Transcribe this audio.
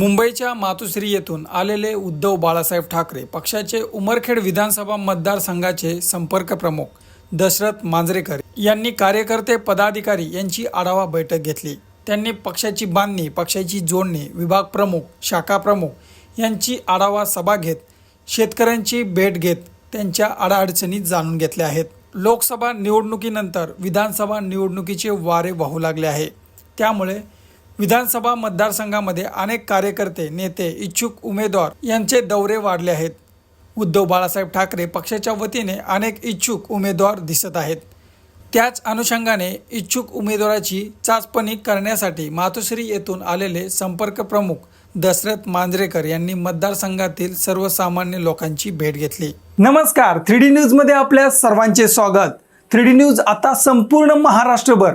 मुंबईच्या मातुश्री येथून आलेले उद्धव बाळासाहेब ठाकरे पक्षाचे उमरखेड विधानसभा मतदारसंघाचे संपर्क प्रमुख दशरथ मांजरेकर यांनी कार्यकर्ते पदाधिकारी यांची आढावा बैठक घेतली. त्यांनी पक्षाची बांधणी पक्षाची जोडणी विभाग प्रमुख शाखा प्रमुख यांची आढावा सभा घेत शेतकऱ्यांची भेट घेत त्यांच्या अडचणी जाणून घेतल्या आहेत. लोकसभा निवडणुकीनंतर विधानसभा निवडणुकीचे वारे वाहू लागले आहे. त्यामुळे विधानसभा मतदारसंघामध्ये अनेक कार्यकर्ते नेते इच्छुक उमेदवार यांचे दौरे वाढले आहेत. उद्धव बाळासाहेब ठाकरे पक्षाच्या वतीने अनेक इच्छुक उमेदवार दिसत आहेत. त्याच अनुषंगाने इच्छुक उमेदवाराची चाचपणी करण्यासाठी मातोश्री येथून आलेले संपर्क प्रमुख दशरथ मांजरेकर यांनी मतदारसंघातील सर्वसामान्य लोकांची भेट घेतली. नमस्कार थ्री डी न्यूजमध्ये आपल्या सर्वांचे स्वागत. थ्री डी न्यूज आता संपूर्ण महाराष्ट्रभर.